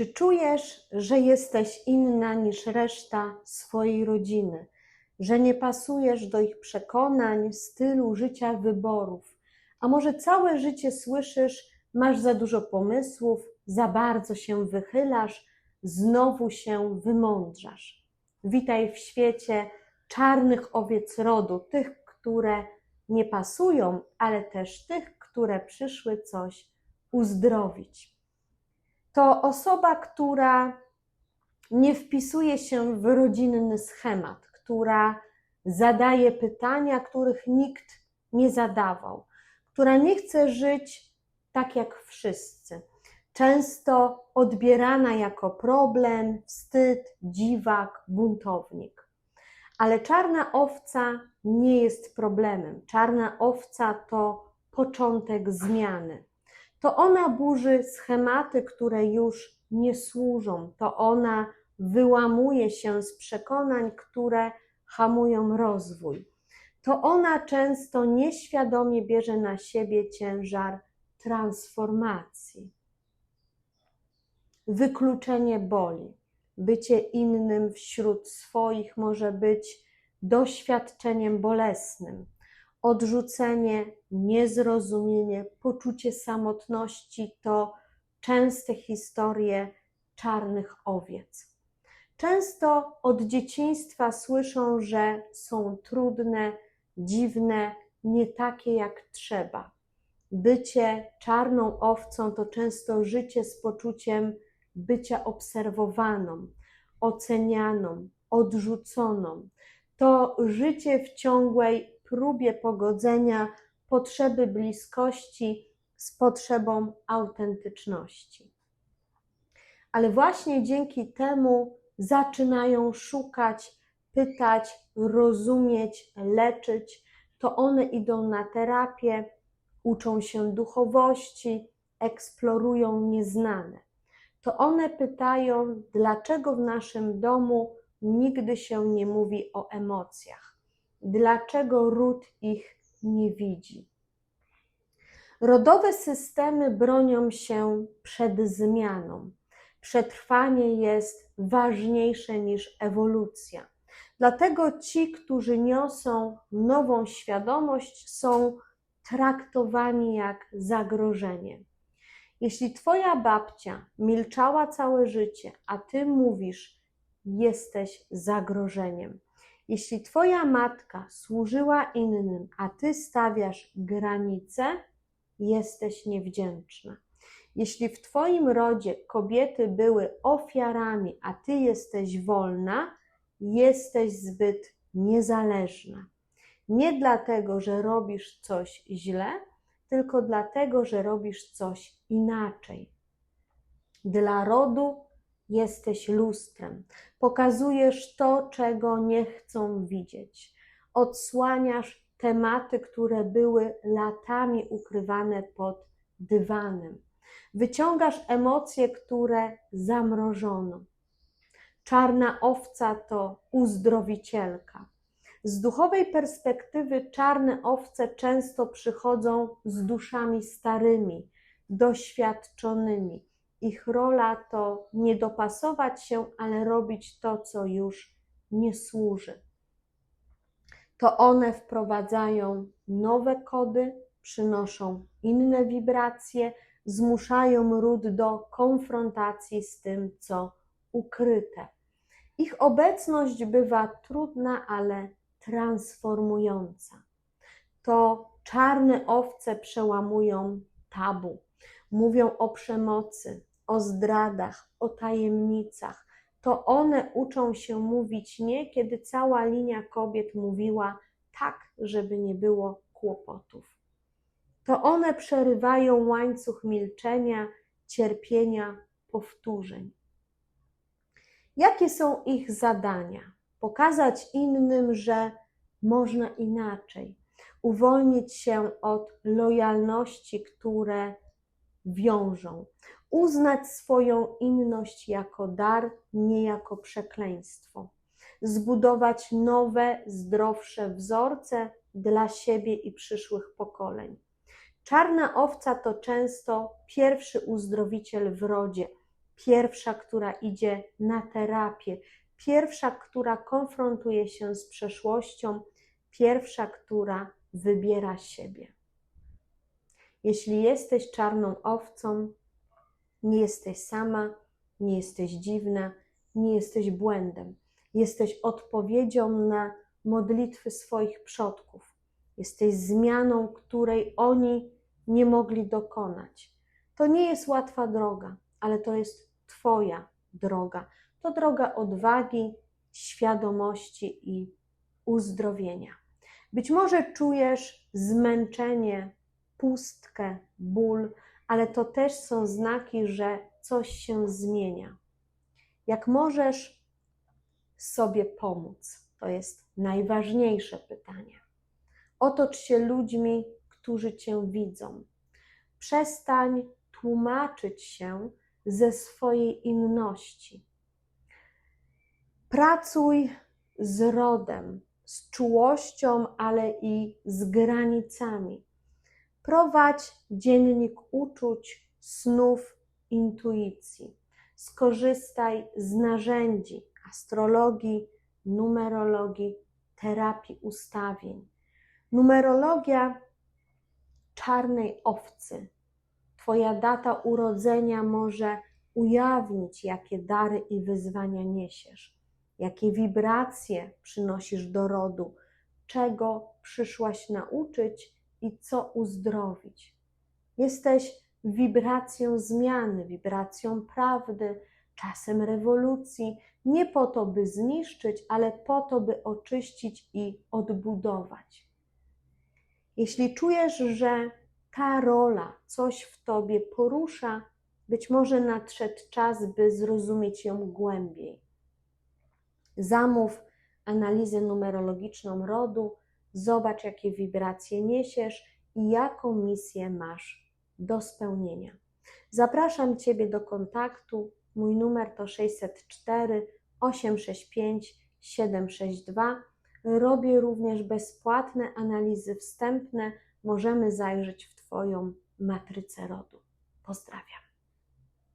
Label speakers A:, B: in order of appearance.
A: Czy czujesz, że jesteś inna niż reszta swojej rodziny, że nie pasujesz do ich przekonań, stylu życia, wyborów? A może całe życie słyszysz, masz za dużo pomysłów, za bardzo się wychylasz, znowu się wymądrzasz? Witaj w świecie czarnych owiec rodu, tych, które nie pasują, ale też tych, które przyszły coś uzdrowić. To osoba, która nie wpisuje się w rodzinny schemat, która zadaje pytania, których nikt nie zadawał, która nie chce żyć tak jak wszyscy. Często odbierana jako problem, wstyd, dziwak, buntownik. Ale czarna owca nie jest problemem. Czarna owca to początek zmiany. To ona burzy schematy, które już nie służą. To ona wyłamuje się z przekonań, które hamują rozwój. To ona często nieświadomie bierze na siebie ciężar transformacji. Wykluczenie boli. Bycie innym wśród swoich może być doświadczeniem bolesnym. Odrzucenie, niezrozumienie, poczucie samotności to częste historie czarnych owiec. Często od dzieciństwa słyszą, że są trudne, dziwne, nie takie jak trzeba. Bycie czarną owcą to często życie z poczuciem bycia obserwowaną, ocenianą, odrzuconą. To życie w ciągłej próbie pogodzenia potrzeby bliskości z potrzebą autentyczności. Ale właśnie dzięki temu zaczynają szukać, pytać, rozumieć, leczyć. To one idą na terapię, uczą się duchowości, eksplorują nieznane. To one pytają, dlaczego w naszym domu nigdy się nie mówi o emocjach, dlaczego ród ich nie widzi. Rodowe systemy bronią się przed zmianą. Przetrwanie jest ważniejsze niż ewolucja. Dlatego ci, którzy niosą nową świadomość, są traktowani jak zagrożenie. Jeśli twoja babcia milczała całe życie, a ty mówisz, jesteś zagrożeniem. Jeśli twoja matka służyła innym, a ty stawiasz granice, jesteś niewdzięczna. Jeśli w twoim rodzie kobiety były ofiarami, a ty jesteś wolna, jesteś zbyt niezależna. Nie dlatego, że robisz coś źle, tylko dlatego, że robisz coś inaczej. Dla rodu jesteś lustrem. Pokazujesz to, czego nie chcą widzieć. Odsłaniasz tematy, które były latami ukrywane pod dywanem. Wyciągasz emocje, które zamrożono. Czarna owca to uzdrowicielka. Z duchowej perspektywy czarne owce często przychodzą z duszami starymi, doświadczonymi. Ich rola to nie dopasować się, ale robić to, co już nie służy. To one wprowadzają nowe kody, przynoszą inne wibracje, zmuszają ród do konfrontacji z tym, co ukryte. Ich obecność bywa trudna, ale transformująca. To czarne owce przełamują tabu, mówią o przemocy, o zdradach, o tajemnicach. To one uczą się mówić nie, kiedy cała linia kobiet mówiła tak, żeby nie było kłopotów. To one przerywają łańcuch milczenia, cierpienia, powtórzeń. Jakie są ich zadania? Pokazać innym, że można inaczej, uwolnić się od lojalności, które wiążą, uznać swoją inność jako dar, nie jako przekleństwo, zbudować nowe, zdrowsze wzorce dla siebie i przyszłych pokoleń. Czarna owca to często pierwszy uzdrowiciel w rodzie, pierwsza, która idzie na terapię, pierwsza, która konfrontuje się z przeszłością, pierwsza, która wybiera siebie. Jeśli jesteś czarną owcą, nie jesteś sama, nie jesteś dziwna, nie jesteś błędem. Jesteś odpowiedzią na modlitwy swoich przodków. Jesteś zmianą, której oni nie mogli dokonać. To nie jest łatwa droga, ale to jest Twoja droga. To droga odwagi, świadomości i uzdrowienia. Być może czujesz zmęczenie, pustkę, ból, ale to też są znaki, że coś się zmienia. Jak możesz sobie pomóc? To jest najważniejsze pytanie. Otocz się ludźmi, którzy Cię widzą. Przestań tłumaczyć się ze swojej inności. Pracuj z rodem, z czułością, ale i z granicami. Prowadź dziennik uczuć, snów, intuicji. Skorzystaj z narzędzi astrologii, numerologii, terapii ustawień. Numerologia czarnej owcy. Twoja data urodzenia może ujawnić, jakie dary i wyzwania niesiesz, jakie wibracje przynosisz do rodu, czego przyszłaś nauczyć i co uzdrowić. Jesteś wibracją zmiany, wibracją prawdy, czasem rewolucji, nie po to, by zniszczyć, ale po to, by oczyścić i odbudować. Jeśli czujesz, że ta rola coś w tobie porusza, być może nadszedł czas, by zrozumieć ją głębiej. Zamów analizę numerologiczną rodu, zobacz, jakie wibracje niesiesz i jaką misję masz do spełnienia. Zapraszam Ciebie do kontaktu. Mój numer to 604 865 762. Robię również bezpłatne analizy wstępne. Możemy zajrzeć w Twoją matrycę rodu. Pozdrawiam.